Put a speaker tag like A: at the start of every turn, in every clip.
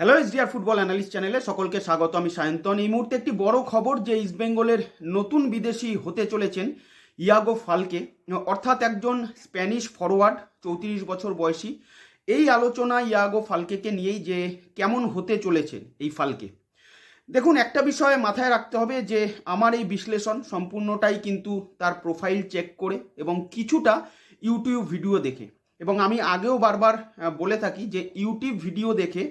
A: Hello SDR football analyst চ্যানেলে সকলকে স্বাগত। আমি সায়ন্তন। এই মুহূর্তে একটি বড় খবর যে ইস্টবেঙ্গলের নতুন বিদেশি হতে চলেছেন ইয়াগো ফালকে অর্থাৎ একজন স্প্যানিশ ফরওয়ার্ড চৌত্রিশ বছর বয়সী। এই আলোচনা ইয়াগো ফালকেকে নিয়েই যে কেমন হতে চলেছেন এই ফালকে দেখুন, একটা বিষয় মাথায় রাখতে হবে যে আমার এই বিশ্লেষণ সম্পূর্ণটাই কিন্তু তার প্রোফাইল চেক করে এবং কিছুটা ইউটিউব ভিডিও দেখে। এবং আমি আগেও বারবার বলে থাকি যে ইউটিউব ভিডিও দেখে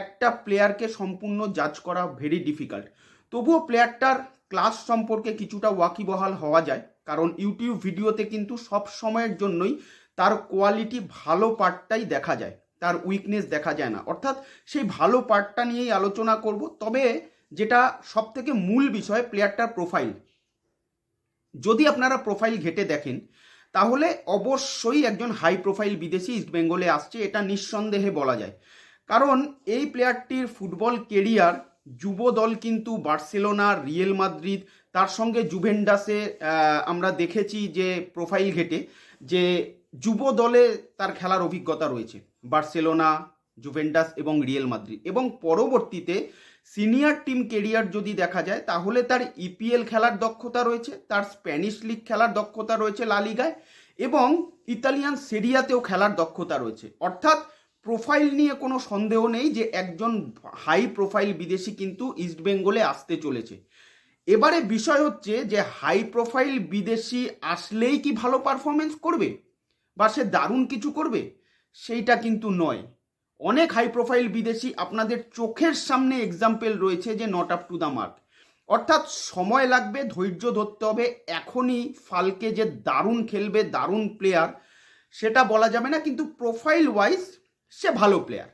A: একটা প্লেয়ারকে সম্পূর্ণ জাজ করা ভেরি ডিফিকাল্ট তবুও প্লেয়ারটার ক্লাস সম্পর্কে কিছুটা ওয়াকিবহাল হওয়া যায়, কারণ ইউটিউব ভিডিওতে কিন্তু সব সময়ের জন্যই তার কোয়ালিটি ভালো পার্টটাই দেখা যায়, তার উইকনেস দেখা যায় না। অর্থাৎ সেই ভালো পার্টটা নিয়েই আলোচনা করব, তবে যেটা সব থেকে মূল বিষয় প্লেয়ারটার প্রোফাইল যদি আপনারা প্রোফাইল ঘেটে দেখেন, তাহলে অবশ্যই একজন হাই প্রোফাইল বিদেশি ইস্টবেঙ্গলে আসছে, এটা নিঃসন্দেহে বলা যায়। কারণ এই প্লেয়ারটির ফুটবল কেরিয়ার যুব দল কিন্তু বার্সেলোনা, রিয়েল মাদ্রিদ, তার সঙ্গে জুভেন্ডাসে আমরা দেখেছি যে প্রোফাইল ঘেটে যে যুব দলে তার খেলার অভিজ্ঞতা রয়েছে। বার্সেলোনা জুভেন্ডাস এবং রিয়েল মাদ্রিদ। এবং পরবর্তীতে সিনিয়র টিম কেরিয়ার যদি দেখা যায়, তাহলে তার ইপিএল খেলার দক্ষতা রয়েছে, তার স্প্যানিশ লিগ খেলার দক্ষতা রয়েছে লালিগায় এবং ইতালিয়ান সেরিয়াতেও খেলার দক্ষতা রয়েছে। অর্থাৎ প্রোফাইল নিয়ে কোনো সন্দেহ নেই যে একজন হাই প্রোফাইল বিদেশি কিন্তু ইস্টবেঙ্গলে আসতে চলেছে। এবারে বিষয় হচ্ছে যে হাই প্রোফাইল বিদেশি আসলেই কি ভালো পারফরমেন্স করবে? বা সে দারুণ কিছু করবে? সেইটা কিন্তু নয়। অনেক হাই প্রোফাইল বিদেশি আপনাদের চোখের সামনে এক্সাম্পল রয়েছে যে not up to the mark অর্থাৎ সময় লাগবে, ধৈর্য ধরতে হবে, এখনই ফালকে যে দারুণ খেলবে, দারুণ প্লেয়ার সেটা বলা যাবে না। কিন্তু প্রোফাইল ওয়াইজ সে ভালো প্লেয়ার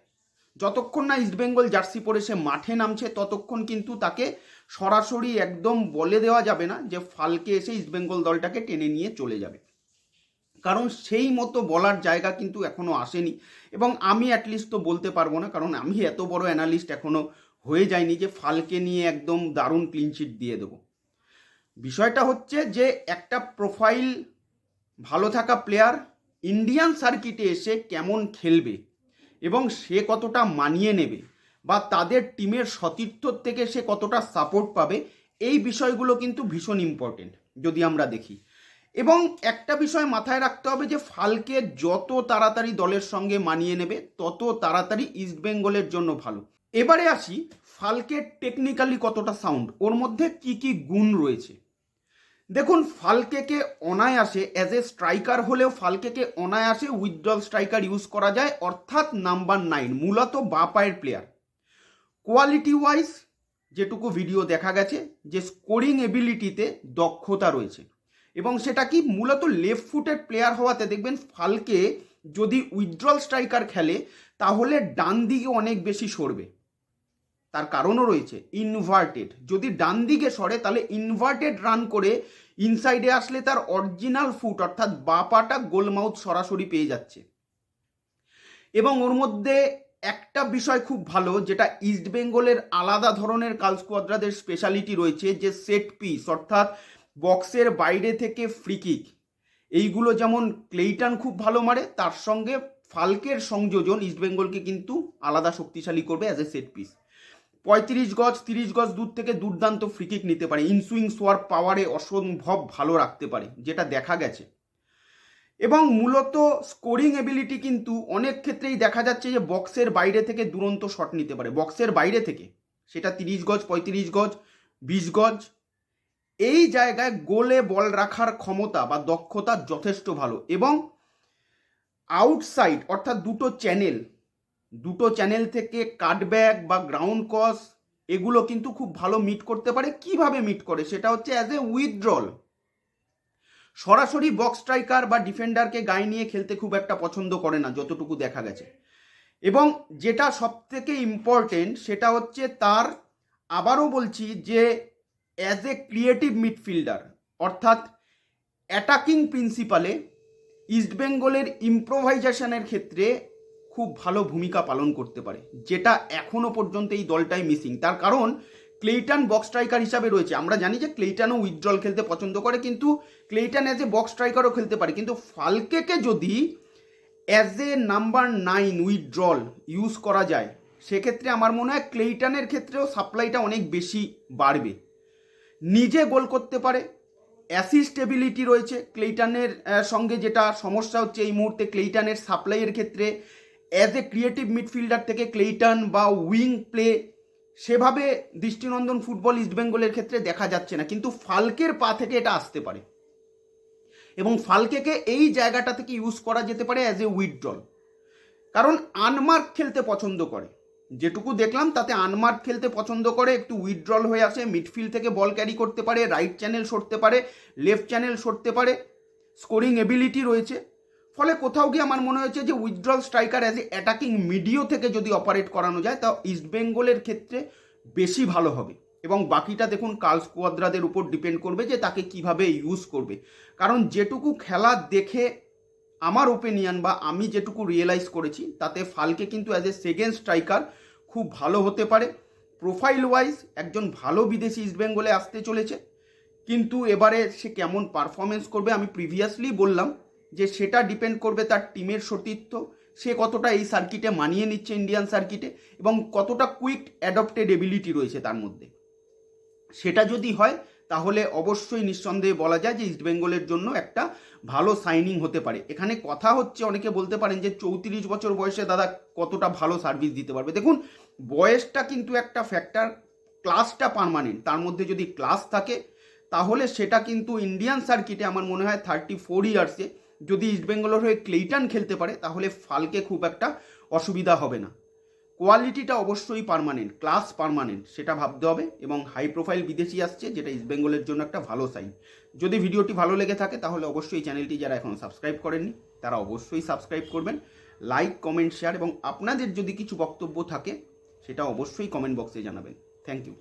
A: যতক্ষণ না ইস্টবেঙ্গল জার্সি পরে সে মাঠে নামছে, ততক্ষণ কিন্তু তাকে সরাসরি একদম বলে দেওয়া যাবে না যে ফালকে এসে ইস্টবেঙ্গল দলটাকে টেনে নিয়ে চলে যাবে। কারণ সেই মতো বলার জায়গা কিন্তু এখনও আসেনি এবং আমি অ্যাটলিস্ট তো বলতে পারব না, কারণ আমি এত বড় অ্যানালিস্ট এখনও হয়ে যায়নি যে ফালকে নিয়ে একদম দারুণ ক্লিনশিট দিয়ে দেবো। বিষয়টা হচ্ছে যে একটা প্রোফাইল ভালো থাকা প্লেয়ার ইন্ডিয়ান সার্কিটে এসে কেমন খেলবে এবং সে কতটা মানিয়ে নেবে বা তাদের টিমের সতীর্থর থেকে সে কতটা সাপোর্ট পাবে, এই বিষয়গুলো কিন্তু ভীষণ ইম্পর্টেন্ট যদি আমরা দেখি। এবং একটা বিষয় মাথায় রাখতে হবে যে ফালকে যত তাড়াতাড়ি দলের সঙ্গে মানিয়ে নেবে, তত তাড়াতাড়ি ইস্টবেঙ্গলের জন্য ভালো। এবারে আসি, ফালকের টেকনিক্যালি কতটা সাউন্ড ওর মধ্যে কি কি গুণ রয়েছে? দেখুন, ফালকেকে অনায়াসে অ্যাজ এ স্ট্রাইকার হলেও ফালকেকে অনায়াসে উইথড্রল স্ট্রাইকার ইউজ করা যায়, অর্থাৎ নাম্বার নাইন মূলত বা পায়ের প্লেয়ার কোয়ালিটি ওয়াইজ যেটুকু ভিডিও দেখা গেছে, যে স্কোরিং এবিলিটিতে দক্ষতা রয়েছে। এবং সেটা কি, মূলত লেফট ফুটেড প্লেয়ার হওয়াতে দেখবেন, ফালকে যদি উইথড্রল স্ট্রাইকার খেলে, তাহলে ডান দিকে অনেক বেশি সরবে। তার কারণও রয়েছে ইনভার্টেড যদি ডান দিকে সরে, তাহলে ইনভার্টেড রান করে ইনসাইডে আসলে তার অরিজিনাল ফুট অর্থাৎ বা পাটা গোলমাউথ সরাসরি পেয়ে যাচ্ছে। এবং ওর মধ্যে একটা বিষয় খুব ভালো, যেটা ইস্ট বেঙ্গলের আলাদা ধরনের কালস্কোয়াদ্রাদের স্পেশালিটি রয়েছে, যে সেট পিস অর্থাৎ বক্সের বাইরে থেকে ফ্রিকিক এইগুলো যেমন ক্লেইটান খুব ভালো মারে, তার সঙ্গে ফালকের সংযোজন ইস্টবেঙ্গলকে কিন্তু আলাদা শক্তিশালী করবে অ্যাজ এ সেট পিস পঁয়ত্রিশ গজ, তিরিশ গজ দূর থেকে দুর্দান্ত ফ্রিকিক নিতে পারে। ইনসুইং সোয়ার পাওয়ারে অসম্ভব ভালো রাখতে পারে, যেটা দেখা গেছে। এবং মূলত স্কোরিং এবিলিটি কিন্তু অনেক ক্ষেত্রেই দেখা যাচ্ছে যে বক্সের বাইরে থেকে দুরন্ত শট নিতে পারে। বক্সের বাইরে থেকে, সেটা তিরিশ গজ, পঁয়ত্রিশ গজ, বিশ গজ, এই জায়গায় গোলে বল রাখার ক্ষমতা বা দক্ষতা যথেষ্ট ভালো। এবং আউটসাইড অর্থাৎ দুটো চ্যানেল দুটো চ্যানেল থেকে কাটব্যাক বা গ্রাউন্ড কস এগুলো কিন্তু খুব ভালো মিট করতে পারে। কীভাবে মিট করে? সেটা হচ্ছে অ্যাজ এ উইথড্রল সরাসরি বক্স স্ট্রাইকার বা ডিফেন্ডারকে গায়ে নিয়ে খেলতে খুব একটা পছন্দ করে না, যতটুকু দেখা গেছে। এবং যেটা সব থেকে ইম্পর্টেন্ট সেটা হচ্ছে তার, আবারও বলছি যে অ্যাজ এ ক্রিয়েটিভ মিডফিল্ডার অর্থাৎ অ্যাটাকিং প্রিন্সিপালে ইস্টবেঙ্গলের ইম্প্রোভাইজেশনের ক্ষেত্রে খুব ভালো ভূমিকা পালন করতে পারে, যেটা এখনও পর্যন্ত এই দলটাই মিসিং তার কারণ, ক্লেইটান বক্স স্ট্রাইকার হিসাবে রয়েছে। আমরা জানি যে ক্লেইটানও উইথড্রল খেলতে পছন্দ করে, কিন্তু ক্লেইটান অ্যাজ এ বক্স স্ট্রাইকারও খেলতে পারে। কিন্তু ফালকেকে যদি as a number nine withdrawal use করা যায়, সেক্ষেত্রে আমার মনে হয় ক্লেইটানের ক্ষেত্রেও সাপ্লাইটা অনেক বেশি বাড়বে। নিজে গোল করতে পারে অ্যাসিস্টেবিলিটি রয়েছে ক্লেইটানের সঙ্গে যেটা সমস্যা হচ্ছে এই মুহূর্তে ক্লেইটানের সাপ্লাইয়ের ক্ষেত্রে। অ্যাজ এ ক্রিয়েটিভ মিডফিল্ডার থেকে ক্লেইটন বা উইং প্লে সেভাবে দৃষ্টিনন্দন ফুটবল ইস্টবেঙ্গলের ক্ষেত্রে দেখা যাচ্ছে না। কিন্তু ফালকের পা থেকে এটা আসতে পারে। এবং ফালকেকে এই জায়গাটা থেকে ইউজ করা যেতে পারে অ্যাজ এ উইথড্রল কারণ আনমার্ক খেলতে পছন্দ করে। যেটুকু দেখলাম, তাতে আনমার্ক খেলতে পছন্দ করে, একটু উইথড্রল হয়ে আসে মিডফিল্ড থেকে বল ক্যারি করতে পারে রাইট চ্যানেল সরতে পারে লেফট চ্যানেল সরতে পারে স্কোরিং এবিলিটি রয়েছে। ফলে কোথাও গিয়ে আমার মনে হয়েছে যে withdrawal striker as a attacking মিডিও থেকে যদি অপারেট করানো যায়, তা ইস্টবেঙ্গলের ক্ষেত্রে বেশি ভালো হবে। এবং বাকিটা দেখুন, কাল স্কোয়াদ্রাদের উপর ডিপেন্ড করবে যে তাকে কীভাবে ইউজ করবে। কারণ যেটুকু খেলা দেখে আমার ওপিনিয়ন বা আমি যেটুকু রিয়েলাইজ করেছি, তাতে ফালকে কিন্তু অ্যাজ এ সেকেন্ড স্ট্রাইকার খুব ভালো হতে পারে। প্রোফাইল ওয়াইজ একজন ভালো বিদেশি ইস্টবেঙ্গলে আসতে চলেছে। কিন্তু এবারে সে কেমন পারফরমেন্স করবে আমি প্রিভিয়াসলি বললাম। যে সেটা ডিপেন্ড করবে তার টিমের সতীর্থ সে কতটা এই সার্কিটে মানিয়ে নিচ্ছে ইন্ডিয়ান সার্কিটে এবং কতটা কুইক অ্যাডপ্টেড এবিলিটি রয়েছে তার মধ্যে। সেটা যদি হয়, তাহলে অবশ্যই নিঃসন্দেহে বলা যায় যে ইস্টবেঙ্গলের জন্য একটা ভালো সাইনিং হতে পারে। এখানে কথা হচ্ছে, অনেকে বলতে পারেন যে চৌত্রিশ বছর বয়সে দাদা কতটা ভালো সার্ভিস দিতে পারবে। দেখুন, বয়সটা কিন্তু একটা ফ্যাক্টর ক্লাসটা পারমানেন্ট তার মধ্যে যদি ক্লাস থাকে, তাহলে সেটা কিন্তু ইন্ডিয়ান সার্কিটে আমার মনে হয় থার্টি ফোর ইয়ার্সে যদি ইস্টবেঙ্গলের হয়ে ক্লেইটান খেলতে পারে, তাহলে ফালকে খুব একটা অসুবিধা হবে না। কোয়ালিটিটা অবশ্যই পারমানেন্ট ক্লাস পারমানেন্ট সেটা ভাবতে হবে এবং হাই প্রোফাইল বিদেশি আসছে, যেটা ইস্টবেঙ্গলের জন্য একটা ভালো সাইন যদি ভিডিওটি ভালো লেগে থাকে, তাহলে অবশ্যই চ্যানেলটি যারা এখন সাবস্ক্রাইব করেননি, তারা অবশ্যই সাবস্ক্রাইব করবেন। লাইক কমেন্ট শেয়ার এবং আপনাদের যদি কিছু বক্তব্য থাকে, সেটা অবশ্যই কমেন্ট বক্সে জানাবেন। Thank you